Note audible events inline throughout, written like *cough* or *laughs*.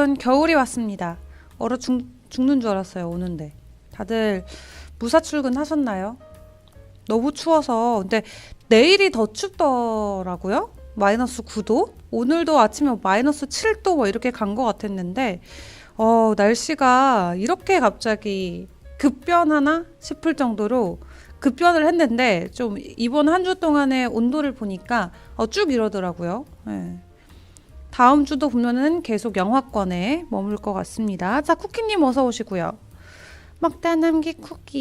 여러분 겨울이 왔습니다. 얼어 죽, 죽는 줄 알았어요 오는데 다들 무사 출근 하셨나요? 너무 추워서 근데 내일이 더 춥더라고요. 마이너스 9도. 오늘도 아침에 마이너스 7도 뭐 이렇게 간 것 같았는데 어 날씨가 이렇게 갑자기 급변하나 싶을 정도로 급변을 했는데 좀 이번 한 주 동안의 온도를 보니까 어, 쭉 이러더라고요. 예. 다음 주도 보면은 계속 영하권에 머물 것 같습니다. 자, 쿠키님 어서 오시고요. 먹다 남기 쿠키.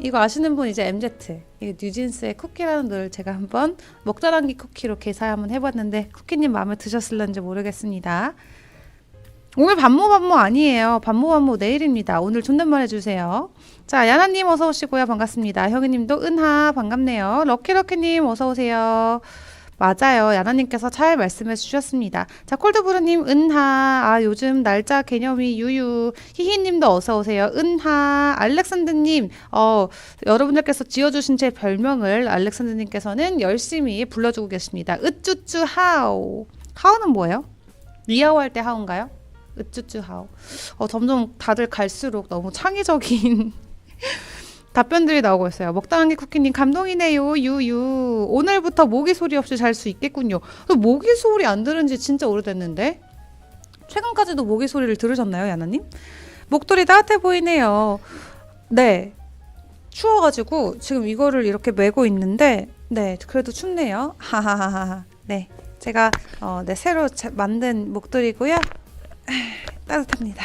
이거 아시는 분 이제 MZ. 이게 뉴진스의 쿠키라는 노래를 제가 한번 먹다 남기 쿠키로 개사 한번 해봤는데 쿠키님 마음에 드셨을런지 모르겠습니다. 오늘 반모 반모 아니에요. 반모 반모 내일입니다. 오늘 존댓말 해주세요. 자, 야나님 어서 오시고요. 반갑습니다. 형이님도 은하 반갑네요. 럭키럭키님 어서 오세요. 맞아요. 야나님께서 잘 말씀해 주셨습니다. 자, 콜드브루님, 은하. 아, 요즘 날짜 개념이 유유. 히히님도 어서 오세요. 은하. 알렉산드님, 어, 여러분들께서 지어주신 제 별명을 알렉산드님께서는 열심히 불러주고 계십니다. 으쭈쭈 하오. 하오는 뭐예요? 리아오 할 때 하오인가요? 으쭈쭈 하오. 어, 점점 다들 갈수록 너무 창의적인 *laughs* 답변들이 나오고 있어요. 먹다한게 쿠키님 감동이네요. 유유. 오늘부터 모기 소리 없이 잘 수 있겠군요. 모기 소리 안 들은 지 진짜 오래됐는데. 최근까지도 모기 소리를 들으셨나요, 야나님? 목도리 따뜻해 보이네요. 네. 추워가지고 지금 이거를 이렇게 메고 있는데, 네, 그래도 춥네요. *laughs* 하하하하. 네. 제가, 어, 네, 새로 자- 만든 목도리고요. *sighs* 따뜻합니다.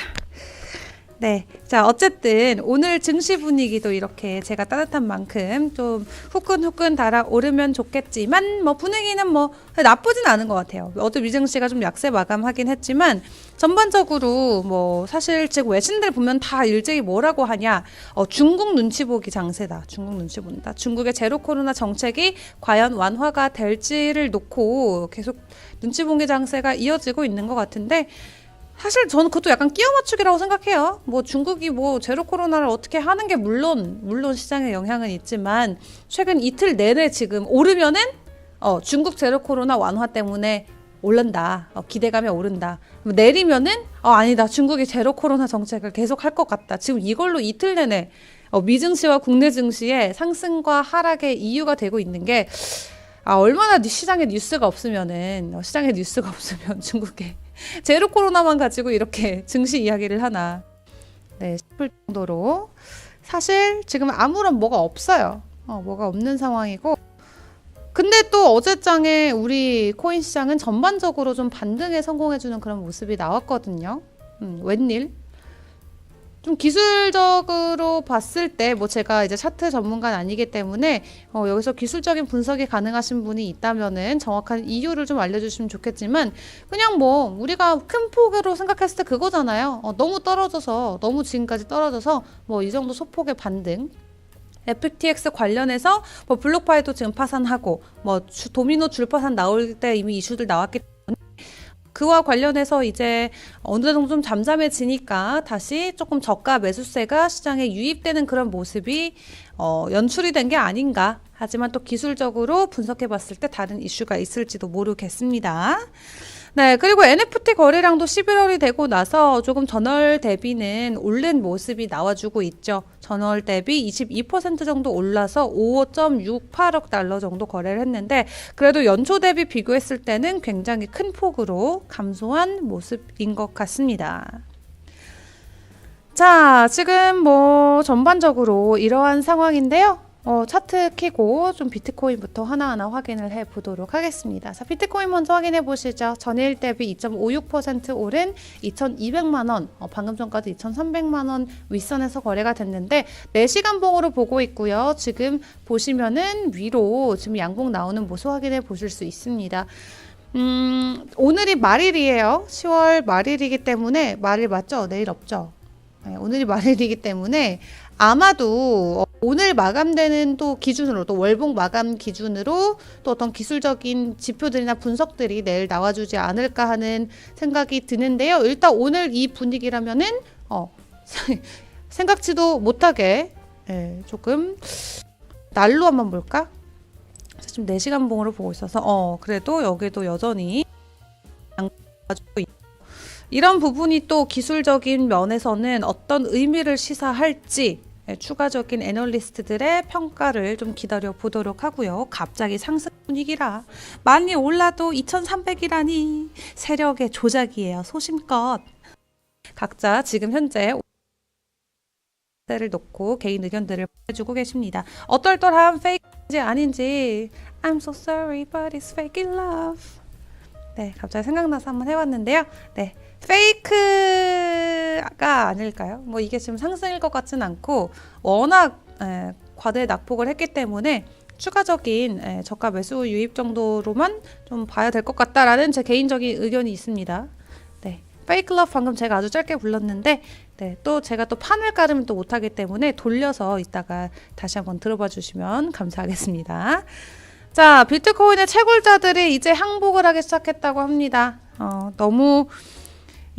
네. 자, 어쨌든 오늘 증시 분위기도 이렇게 제가 따뜻한 만큼 좀 후끈후끈 달아오르면 좋겠지만 뭐 분위기는 뭐 나쁘진 않은 것 같아요. 어제 씨가 좀 약세 마감하긴 했지만 전반적으로 뭐 사실 지금 외신들 보면 다 일제히 뭐라고 하냐. 어, 중국 눈치 보기 장세다. 중국 눈치 본다. 중국의 제로 코로나 정책이 과연 완화가 될지를 놓고 계속 눈치 보기 장세가 이어지고 있는 것 같은데 사실 저는 그것도 약간 끼워 맞추기라고 생각해요. 뭐 중국이 뭐 제로 코로나를 어떻게 하는 게 물론 물론 시장에 영향은 있지만 최근 이틀 내내 지금 오르면은 어 중국 제로 코로나 완화 때문에 오른다. 어, 기대감이 오른다. 내리면은 어 아니다. 중국이 제로 코로나 정책을 계속 할 것 같다. 지금 이걸로 이틀 내내 어, 미증시와 국내 증시의 상승과 하락의 이유가 되고 있는 게 아, 얼마나 니- 시장에 뉴스가 없으면은 어, 시장에 뉴스가 없으면 *laughs* 중국에 제로 코로나만 가지고 이렇게 *laughs* 증시 이야기를 하나. 네, 싶을 정도로 사실 지금 아무런 뭐가 없어요. 어, 뭐가 없는 상황이고. 근데 또 어제장에 우리 코인 시장은 전반적으로 좀 반등에 성공해주는 그런 모습이 나왔거든요. 음, 웬일? 좀 기술적으로 봤을 때 뭐 제가 이제 차트 전문가는 아니기 때문에 어, 여기서 기술적인 분석이 가능하신 분이 있다면은 정확한 이유를 좀 알려주시면 좋겠지만 그냥 뭐 우리가 큰 폭으로 생각했을 때 그거잖아요. 어, 너무 떨어져서 너무 지금까지 떨어져서 뭐 이 정도 소폭의 반등. FTX 관련해서 뭐 블록파이도 지금 파산하고 뭐 주- 도미노 줄 파산 나올 때 이미 이슈들 나왔기 때문에 그와 관련해서 이제 어느 정도 좀 잠잠해지니까 다시 조금 저가 매수세가 시장에 유입되는 그런 모습이 어, 연출이 된 게 아닌가. 하지만 또 기술적으로 분석해 봤을 때 다른 이슈가 있을지도 모르겠습니다. 네, 그리고 NFT 거래량도 11월이 되고 나서 조금 전월 대비는 오른 모습이 나와주고 있죠. 전월 대비 22% 정도 올라서 5.68억 달러 정도 거래를 했는데 그래도 연초 대비 비교했을 때는 굉장히 큰 폭으로 감소한 모습인 것 같습니다. 자, 지금 뭐 전반적으로 이러한 상황인데요. 어, 차트 키고 좀 비트코인부터 하나하나 확인을 해 보도록 하겠습니다. 자, 비트코인 먼저 확인해 보시죠. 전일 대비 2.56% 오른 2,200만 원, 어, 방금 전까지 2,300만 원 윗선에서 거래가 됐는데 4시간 봉으로 보고 있고요. 지금 보시면은 위로 지금 양봉 나오는 모습 확인해 보실 수 있습니다. 음, 오늘이 말일이에요. 10월 말일이기 때문에 말일 맞죠? 내일 없죠? 네, 오늘이 *laughs* 말일이기 때문에 아마도 어, 오늘 마감되는 또 기준으로 또 월봉 마감 기준으로 또 어떤 기술적인 지표들이나 분석들이 내일 나와주지 않을까 하는 생각이 드는데요. 일단 오늘 이 분위기라면은 어 *laughs* 생각지도 못하게 예, 조금 날로 한번 볼까? 지금 4시간 봉으로 보고 있어서 어 그래도 여기도 여전히 이런 부분이 또 기술적인 면에서는 어떤 의미를 시사할지 예, 추가적인 애널리스트들의 평가를 좀 기다려 보도록 하고요. 갑자기 상승 분위기라 많이 올라도 2,300이라니 세력의 조작이에요. 소심껏. 각자 지금 현재 를 놓고 개인 의견들을 보내주고 계십니다. 어떨떨한 페이크인지 아닌지 I'm so sorry but it's fake love. 네, 갑자기 생각나서 한번 해봤는데요. 네, 페이크가 아닐까요? 뭐 이게 지금 상승일 것 같진 않고 워낙 에, 과대 낙폭을 했기 때문에 추가적인 에, 저가 매수 유입 정도로만 좀 봐야 될 것 같다라는 제 개인적인 의견이 있습니다. 네, 러브 방금 제가 아주 짧게 불렀는데 네, 또 제가 또 판을 깔으면 또 못하기 때문에 돌려서 이따가 다시 한번 들어봐 주시면 감사하겠습니다. 자, 비트코인의 채굴자들이 이제 항복을 하기 시작했다고 합니다. 어, 너무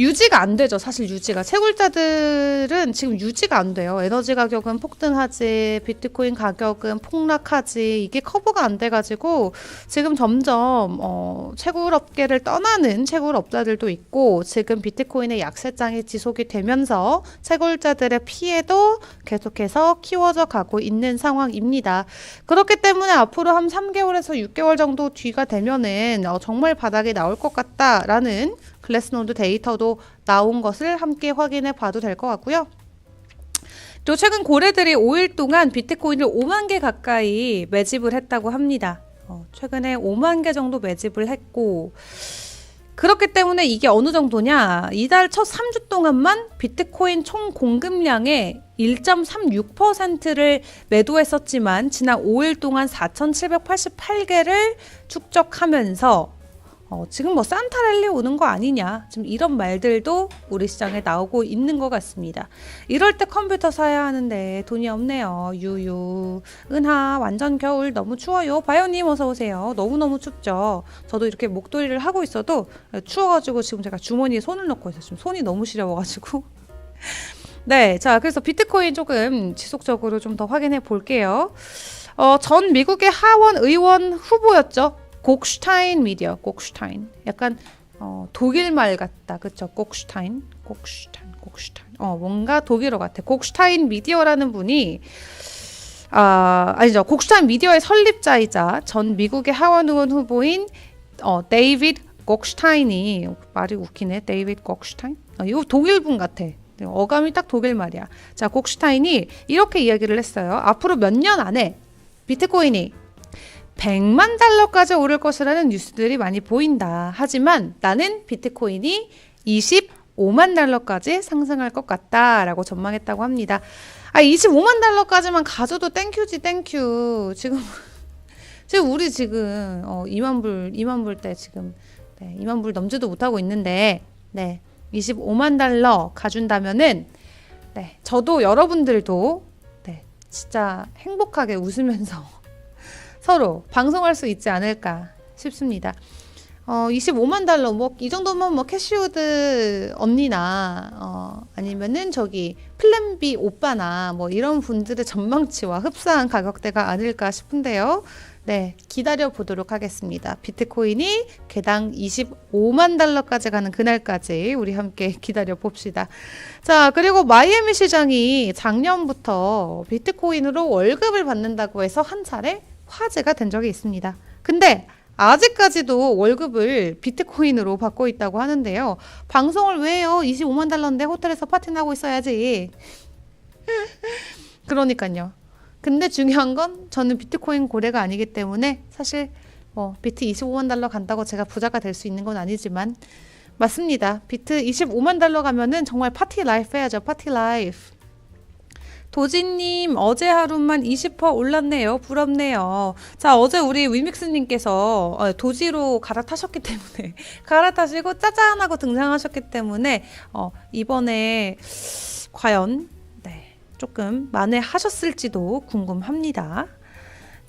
유지가 안 되죠. 사실 유지가. 채굴자들은 지금 유지가 안 돼요. 에너지 가격은 폭등하지, 비트코인 가격은 폭락하지, 이게 커버가 안 돼가지고 지금 점점 어, 채굴업계를 떠나는 채굴업자들도 있고 지금 비트코인의 약세장이 지속이 되면서 채굴자들의 피해도 계속해서 키워져 가고 있는 상황입니다. 그렇기 때문에 앞으로 한 3개월에서 6개월 정도 뒤가 되면은 어, 정말 바닥이 나올 것 같다라는 글래스노드 데이터도 나온 것을 함께 확인해 봐도 될 것 같고요. 또 최근 고래들이 5일 동안 비트코인을 5만 개 가까이 매집을 했다고 합니다. 어, 최근에 5만 개 정도 매집을 했고 그렇기 때문에 이게 어느 정도냐 이달 첫 3주 동안만 비트코인 총 공급량의 1.36%를 매도했었지만 지난 5일 동안 4,788개를 축적하면서 어, 지금 뭐 산타랠리 오는 거 아니냐 지금 이런 말들도 우리 시장에 나오고 있는 것 같습니다. 이럴 때 컴퓨터 사야 하는데 돈이 없네요. 유유 은하 완전 겨울 너무 추워요. 바이오님 어서 오세요. 너무 너무 춥죠. 저도 이렇게 목도리를 하고 있어도 추워가지고 지금 제가 주머니에 손을 넣고 있어요. 지금 손이 너무 시려워가지고. *laughs* 네, 자 그래서 비트코인 조금 지속적으로 좀 더 확인해 볼게요. 어, 전 미국의 하원 의원 후보였죠. 곡슈타인 미디어, 곡슈타인. 약간 어, 독일 말 같다, 그쵸? 곡슈타인, 곡슈타인, 곡슈타인. 어, 뭔가 독일어 같아. 곡슈타인 미디어라는 분이 아, 아니죠. 곡슈타인 미디어의 설립자이자 전 미국의 하원 의원 후보인 어, 데이비드 곡슈타인이 말이 웃기네. 데이비드 곡슈타인. 어, 이거 독일 분 같아. 어감이 딱 독일 말이야. 자, 곡슈타인이 이렇게 이야기를 했어요. 앞으로 몇 년 안에 비트코인이 100만 달러까지 오를 것이라는 뉴스들이 많이 보인다. 하지만 나는 비트코인이 25만 달러까지 상승할 것 같다라고 전망했다고 합니다. 아, 25만 달러까지만 가져도 땡큐지 땡큐. 지금 *laughs* 지금 우리 지금 어 2만 불 2만 불 때 지금 네, 2만 불 넘지도 못하고 있는데 네. 25만 달러 가준다면은 네, 저도 여러분들도 네, 진짜 행복하게 웃으면서 서로 방송할 수 있지 않을까 싶습니다. 어, 25만 달러, 뭐, 이 정도면 뭐, 캐시우드 언니나, 어, 아니면은 저기, 플랜 B 오빠나, 뭐, 이런 분들의 전망치와 흡사한 가격대가 아닐까 싶은데요. 네, 기다려 보도록 하겠습니다. 비트코인이 개당 25만 달러까지 가는 그날까지 우리 함께 *laughs* 기다려 봅시다. 자, 그리고 마이애미 시장이 작년부터 비트코인으로 월급을 받는다고 해서 한 차례 화제가 된 적이 있습니다. 근데 아직까지도 월급을 비트코인으로 받고 있다고 하는데요. 방송을 왜 해요? 25만 달러인데 호텔에서 파티나고 있어야지. *laughs* 그러니까요. 근데 중요한 건 저는 비트코인 고래가 아니기 때문에 사실 뭐 비트 25만 달러 간다고 제가 부자가 될 수 있는 건 아니지만 맞습니다. 비트 25만 달러 가면은 정말 파티 라이프 해야죠. 파티 라이프. 도진님 어제 하루만 20% 올랐네요. 부럽네요. 자 어제 우리 위믹스님께서 어, 도지로 갈아타셨기 때문에 *laughs* 갈아타시고 짜잔 하고 등장하셨기 때문에 어, 이번에 과연 네, 조금 만회하셨을지도 궁금합니다.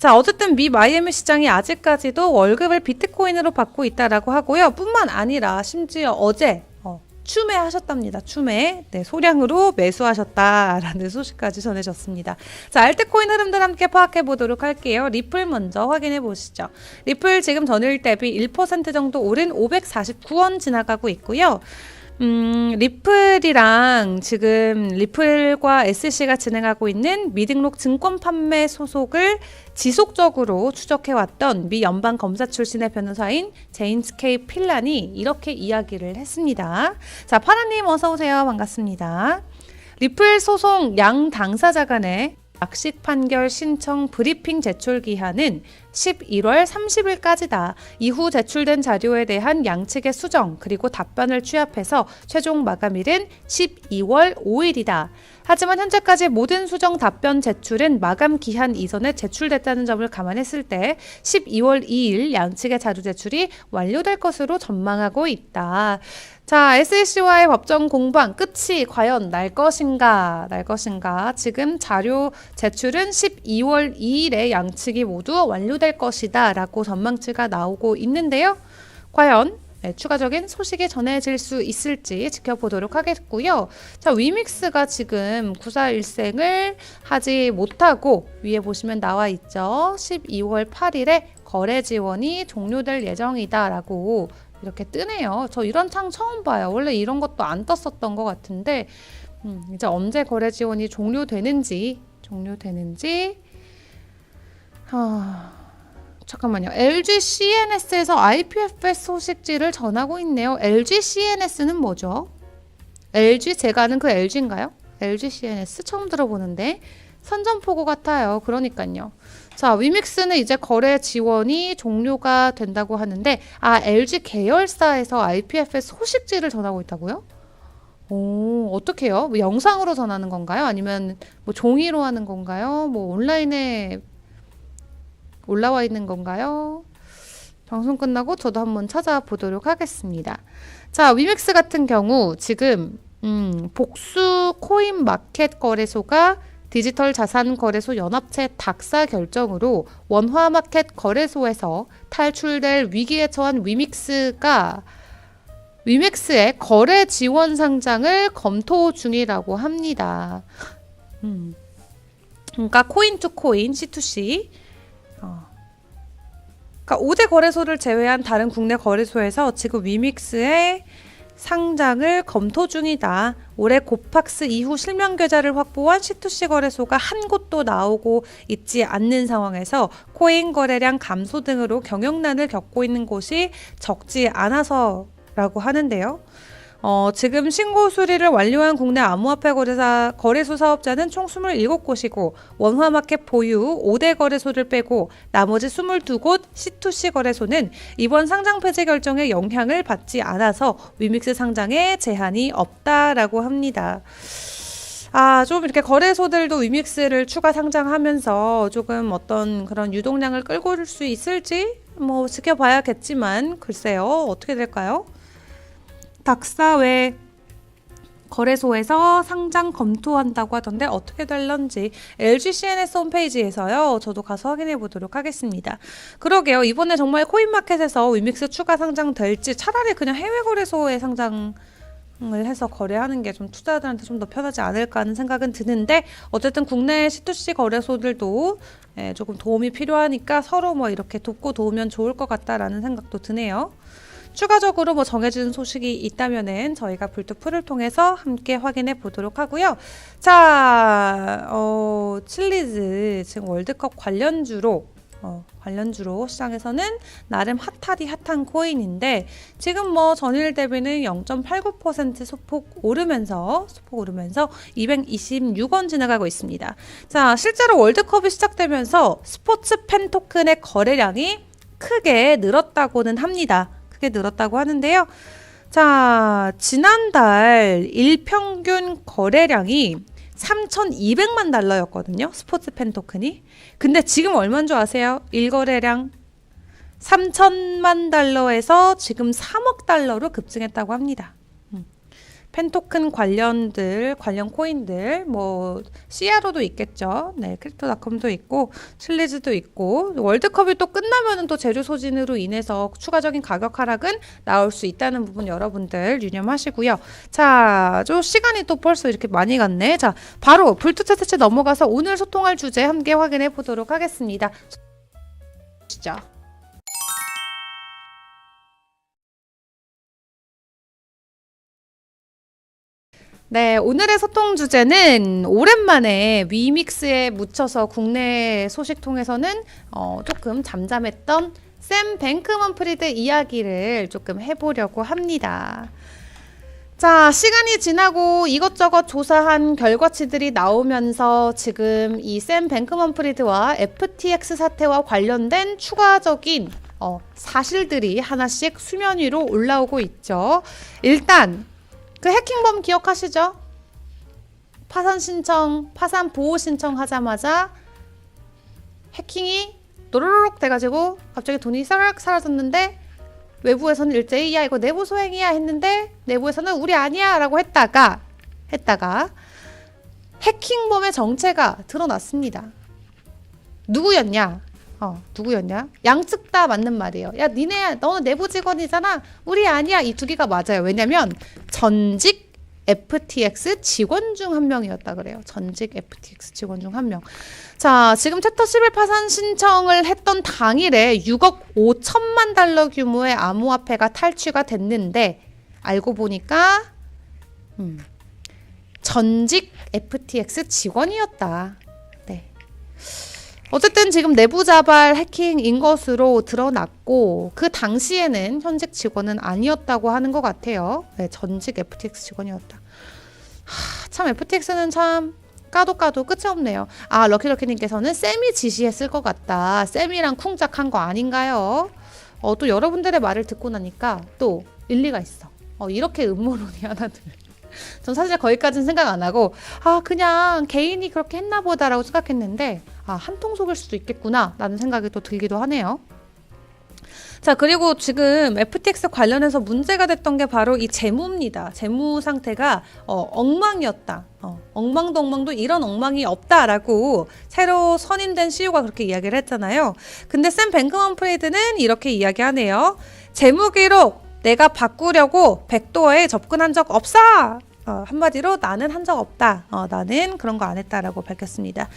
자, 어쨌든 미 마이애미 시장이 아직까지도 월급을 비트코인으로 받고 있다라고 하고요. 뿐만 아니라 심지어 어제 어, 추매하셨답니다. 추매. 네, 소량으로 매수하셨다라는 *laughs* 소식까지 전해졌습니다. 자, 알트코인 흐름들 함께 파악해 보도록 할게요. 리플 먼저 확인해 보시죠. 리플 지금 전일 대비 1% 정도 오른 549원 지나가고 있고요. 음, 리플이랑 지금 리플과 SC가 진행하고 있는 미등록 증권 판매 소속을 지속적으로 추적해왔던 미 연방 검사 출신의 변호사인 제임스 케이 필란이 이렇게 이야기를 했습니다. 자, 파라님 어서 오세요. 반갑습니다. 리플 소송 양 당사자 간의 약식 판결 신청 브리핑 제출 기한은 11월 30일까지다. 이후 제출된 자료에 대한 양측의 수정 그리고 답변을 취합해서 최종 마감일은 12월 5일이다. 하지만 현재까지 모든 수정 답변 제출은 마감 기한 이전에 제출됐다는 점을 감안했을 때 12월 2일 양측의 자료 제출이 완료될 것으로 전망하고 있다. 자, SEC와의 법정 공방 끝이 과연 날 것인가? 날 것인가? 지금 자료 제출은 12월 2일에 양측이 모두 완료될 것이다. 라고 전망치가 나오고 있는데요. 과연 네, 추가적인 소식이 전해질 수 있을지 지켜보도록 하겠고요. 자, 위믹스가 지금 구사 일생을 하지 못하고 위에 보시면 나와 있죠. 12월 8일에 거래 지원이 종료될 예정이다라고 이렇게 뜨네요. 저 이런 창 처음 봐요. 원래 이런 것도 안 떴었던 것 같은데 음, 이제 언제 거래 지원이 종료되는지 종료되는지 하... 잠깐만요. LG CNS에서 IPFS 소식지를 전하고 있네요. LG CNS는 뭐죠? LG 제가 아는 그 LG인가요? LG CNS 처음 들어보는데 선전포고 같아요. 그러니까요. 자, 위믹스는 이제 거래 지원이 종료가 된다고 하는데 아, LG 계열사에서 IPFS 소식지를 전하고 있다고요? 오, 어떻게요? 뭐 영상으로 전하는 건가요? 아니면 뭐 종이로 하는 건가요? 뭐 온라인에 올라와 있는 건가요? 방송 끝나고 저도 한번 찾아보도록 하겠습니다. 자, 위맥스 같은 경우 지금 음, 복수 코인 마켓 거래소가 디지털 자산 거래소 연합체 닥사 결정으로 원화 마켓 거래소에서 탈출될 위기에 처한 위믹스가 위맥스의 거래 지원 상장을 검토 중이라고 합니다. 음. 그러니까 코인 투 코인 C2C 어. 그러니까 5대 거래소를 제외한 다른 국내 거래소에서 지금 위믹스의 상장을 검토 중이다. 올해 고팍스 이후 실명 계좌를 확보한 C2C 거래소가 한 곳도 나오고 있지 않는 상황에서 코인 거래량 감소 등으로 경영난을 겪고 있는 곳이 적지 않아서라고 하는데요. 어, 지금 신고 수리를 완료한 국내 암호화폐 거래사, 거래소 사업자는 총 27곳이고 원화마켓 보유 5대 거래소를 빼고 나머지 22곳 C2C 거래소는 이번 상장 폐지 결정에 영향을 받지 않아서 위믹스 상장에 제한이 없다라고 합니다. 아, 좀 이렇게 거래소들도 위믹스를 추가 상장하면서 조금 어떤 그런 유동량을 끌고 올 수 있을지 뭐 지켜봐야겠지만 글쎄요. 어떻게 될까요? 닥사외 거래소에서 상장 검토한다고 하던데 어떻게 될런지 LG CNS 홈페이지에서요. 저도 가서 확인해 보도록 하겠습니다. 그러게요. 이번에 정말 코인마켓에서 위믹스 추가 상장 될지 차라리 그냥 해외 거래소에 상장 을 해서 거래하는 게 좀 투자자들한테 좀 더 편하지 않을까 하는 생각은 드는데 어쨌든 국내 C2C 거래소들도 예, 조금 도움이 필요하니까 서로 뭐 이렇게 돕고 도우면 좋을 것 같다라는 생각도 드네요. 추가적으로 뭐 정해진 소식이 있다면은 저희가 불투풀을 통해서 함께 확인해 보도록 하고요. 자, 어, 칠리즈 지금 월드컵 관련주로 어, 관련주로 시장에서는 나름 핫하디 핫한 코인인데 지금 뭐 전일 대비는 0.89% 소폭 오르면서 소폭 오르면서 226원 지나가고 있습니다. 자, 실제로 월드컵이 시작되면서 스포츠 팬 토큰의 거래량이 크게 늘었다고는 합니다. 크게 늘었다고 하는데요. 자, 지난달 일평균 거래량이 3,200만 달러였거든요. 스포츠 팬 토큰이. 근데 지금 얼마인 줄 아세요? 일거래량 3천만 달러에서 지금 3억 달러로 급증했다고 합니다. 음. 펜토큰 관련들, 관련 코인들, 뭐 CRO도 있겠죠. 네, 크립토닷컴도 있고 실리즈도 있고 월드컵이 또 끝나면은 또 재료 소진으로 인해서 추가적인 가격 하락은 나올 수 있다는 부분 여러분들 유념하시고요. 자, 저 시간이 또 벌써 이렇게 많이 갔네. 자, 바로 불투 차트체 넘어가서 오늘 소통할 주제 함께 확인해 보도록 하겠습니다. 시죠. 네, 오늘의 소통 주제는 오랜만에 위믹스에 묻혀서 국내 소식 통해서는 어, 조금 잠잠했던 샘 뱅크먼 프리드 이야기를 조금 해보려고 합니다. 자, 시간이 지나고 이것저것 조사한 결과치들이 나오면서 지금 이 샘 뱅크먼 프리드와 FTX 사태와 관련된 추가적인 어, 사실들이 하나씩 수면 위로 올라오고 있죠. 일단 그 해킹범 기억하시죠? 파산 신청, 파산 보호 신청 하자마자 해킹이 노로록 돼가지고 갑자기 돈이 싹 사라졌는데 외부에서는 일제히 야 이거 내부 소행이야 했는데 내부에서는 우리 아니야라고 했다가 했다가 해킹범의 정체가 드러났습니다. 누구였냐? 어, 누구였냐? 양측 다 맞는 말이에요. 야, 니네, 너는 내부 직원이잖아. 우리 아니야. 이 두 개가 맞아요. 왜냐면 전직 FTX 직원 중 한 명이었다 그래요. 전직 FTX 직원 중 한 명. 자, 지금 챕터 11 파산 신청을 했던 당일에 6억 5천만 달러 규모의 암호화폐가 탈취가 됐는데 알고 보니까 음, 전직 FTX 직원이었다. 네. 어쨌든 지금 내부 자발 해킹인 것으로 드러났고 그 당시에는 현직 직원은 아니었다고 하는 것 같아요. 네, 전직 FTX 직원이었다. 하, 참 FTX는 참 까도 까도 끝이 없네요. 아 럭키럭키님께서는 쌤이 지시했을 것 같다. 쌤이랑 쿵짝한 거 아닌가요? 어, 또 여러분들의 말을 듣고 나니까 또 일리가 있어. 어, 이렇게 음모론이 *laughs* 하나 들. 전 사실 거기까지는 생각 안 하고 아 그냥 개인이 그렇게 했나 보다라고 생각했는데 아 한통 속일 수도 있겠구나 라는 생각이 또 들기도 하네요. 자 그리고 지금 FTX 관련해서 문제가 됐던 게 바로 이 재무입니다. 재무 상태가 어, 엉망이었다. 어, 엉망도 이런 엉망이 없다라고 새로 선임된 CEO가 그렇게 이야기를 했잖아요. 근데 샘 뱅크먼 프레이드는 이렇게 이야기하네요. 재무 기록 내가 바꾸려고 백도어에 접근한 적 없어. 어, 한마디로 나는 한 적 없다. 어, 나는 그런 거 안 했다라고 밝혔습니다.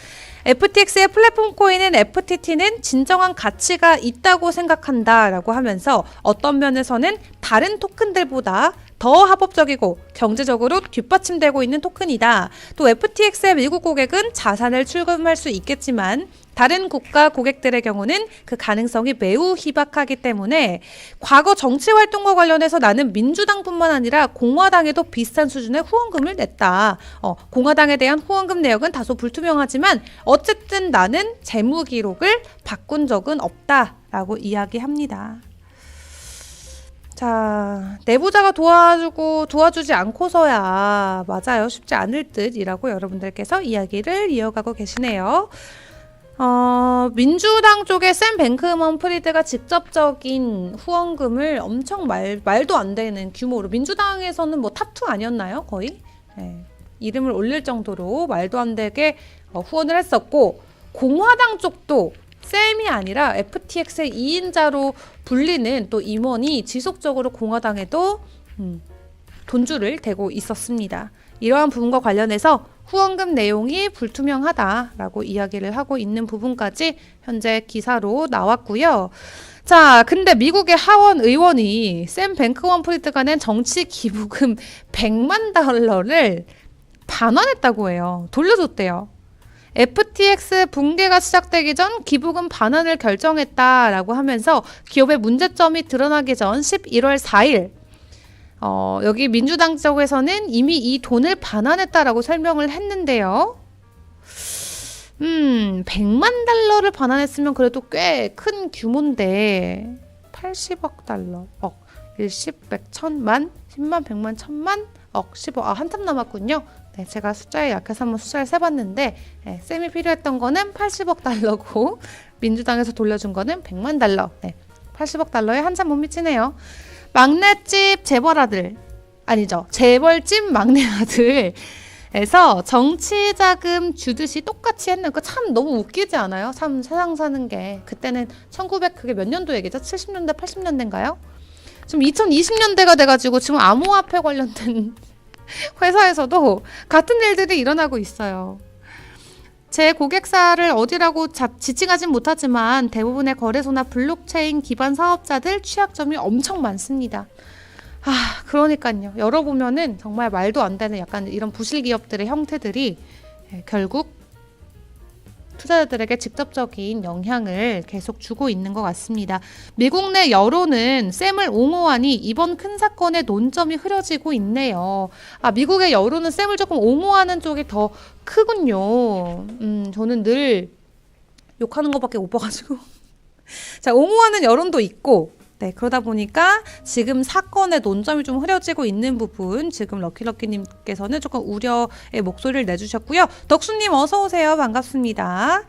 FTX의 플랫폼 코인인 FTT는 진정한 가치가 있다고 생각한다라고 하면서 어떤 면에서는 다른 토큰들보다 더 합법적이고 경제적으로 뒷받침되고 있는 토큰이다. 또 FTX의 미국 고객은 자산을 출금할 수 있겠지만 다른 국가 고객들의 경우는 그 가능성이 매우 희박하기 때문에 과거 정치 활동과 관련해서 나는 민주당뿐만 아니라 공화당에도 비슷한 수준의 후원금을 냈다. 어, 공화당에 대한 후원금 내역은 다소 불투명하지만 어쨌든 나는 재무 기록을 바꾼 적은 없다라고 이야기합니다. 자, 내부자가 도와주고 도와주지 않고서야 맞아요. 쉽지 않을 듯이라고 여러분들께서 이야기를 이어가고 계시네요. 어, 민주당 쪽에 샘 뱅크먼 프리드가 직접적인 후원금을 엄청 말, 말도 안 되는 규모로 민주당에서는 뭐 탑2 아니었나요? 거의? 네. 이름을 올릴 정도로 말도 안 되게 어, 후원을 했었고 공화당 쪽도 쌤이 아니라 FTX의 2인자로 불리는 또 임원이 지속적으로 공화당에도 음, 돈줄을 대고 있었습니다. 이러한 부분과 관련해서 후원금 내용이 불투명하다라고 이야기를 하고 있는 부분까지 현재 기사로 나왔고요. 자, 근데 미국의 하원 의원이 샘 뱅크원 프리드가 낸 정치 기부금 *laughs* 100만 달러를 반환했다고 해요. 돌려줬대요. FTX 붕괴가 시작되기 전 기부금 반환을 결정했다라고 하면서 기업의 문제점이 드러나기 전 11월 4일 어, 여기 민주당 쪽에서는 이미 이 돈을 반환했다라고 설명을 했는데요. 음, 100만 달러를 반환했으면 그래도 꽤 큰 규모인데 80억 달러, 억, 일십, 백, 천만, 10만, 100만, 천만, 억, 10억. 아, 한참 남았군요. 네, 제가 숫자에 약해서 한번 숫자를 세봤는데 네, 쌤이 필요했던 거는 80억 달러고 *laughs* 민주당에서 돌려준 거는 100만 달러. 네, 80억 달러에 한참 못 미치네요. 막내집 재벌 아들 아니죠. 재벌집 막내 *laughs* 아들 에서 정치 자금 주듯이 똑같이 했는 거 참 너무 웃기지 않아요? 참 세상 사는 게 그때는 1900 그게 몇 년도 얘기죠? 70년대 80년대인가요? 지금 2020년대가 돼가지고 지금 암호화폐 관련된 *laughs* 회사에서도 같은 일들이 일어나고 있어요. 제 고객사를 어디라고 자, 지칭하진 못하지만 대부분의 거래소나 블록체인 기반 사업자들 취약점이 엄청 많습니다. 아, 그러니까요. 열어보면은 정말 말도 안 되는 약간 이런 부실 기업들의 형태들이 예, 결국 투자자들에게 직접적인 영향을 계속 주고 있는 것 같습니다. 미국 내 여론은 샘을 옹호하니 이번 큰 사건의 논점이 흐려지고 있네요. 아, 미국의 여론은 샘을 조금 옹호하는 쪽이 더 크군요. 음, 저는 늘 욕하는 것밖에 못 봐가지고. *laughs* 자, 옹호하는 여론도 있고, 네, 그러다 보니까 지금 사건의 논점이 좀 흐려지고 있는 부분, 지금 럭키럭키님께서는 조금 우려의 목소리를 내주셨고요. 덕수님 어서오세요. 반갑습니다.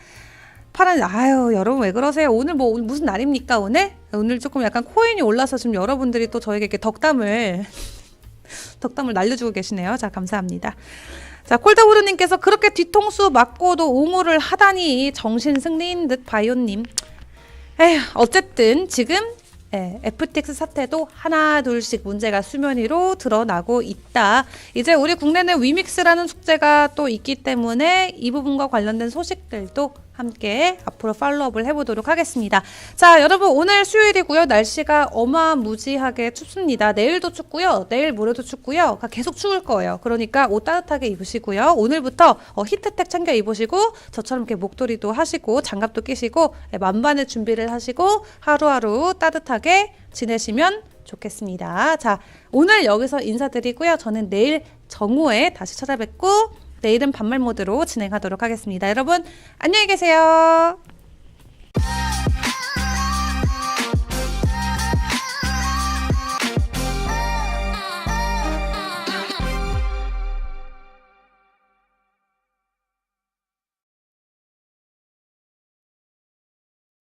파란, 아유, 여러분 왜 그러세요? 오늘 뭐, 무슨 날입니까, 오늘? 오늘 조금 약간 코인이 올라서 지금 여러분들이 또 저에게 이렇게 덕담을, *laughs* 덕담을 날려주고 계시네요. 자, 감사합니다. 자, 콜드브루님께서 그렇게 뒤통수 맞고도 옹호를 하다니 정신 승리인 듯 바이오님. 에휴, 어쨌든 지금 예, FTX 사태도 하나 둘씩 문제가 수면 위로 드러나고 있다. 이제 우리 국내는 위믹스라는 숙제가 또 있기 때문에 이 부분과 관련된 소식들도 함께 앞으로 팔로업을 해보도록 하겠습니다. 자, 여러분 오늘 수요일이고요. 날씨가 어마무지하게 춥습니다. 내일도 춥고요. 내일 모레도 춥고요. 계속 추울 거예요. 그러니까 옷 따뜻하게 입으시고요. 오늘부터 어, 히트텍 챙겨 입으시고 저처럼 이렇게 목도리도 하시고 장갑도 끼시고 예, 만반의 준비를 하시고 하루하루 따뜻하게 지내시면 좋겠습니다. 자, 오늘 여기서 인사드리고요. 저는 내일 정오에 다시 찾아뵙고 네, 내일은 반말 모드로 진행하도록 하겠습니다. 여러분 안녕히 계세요.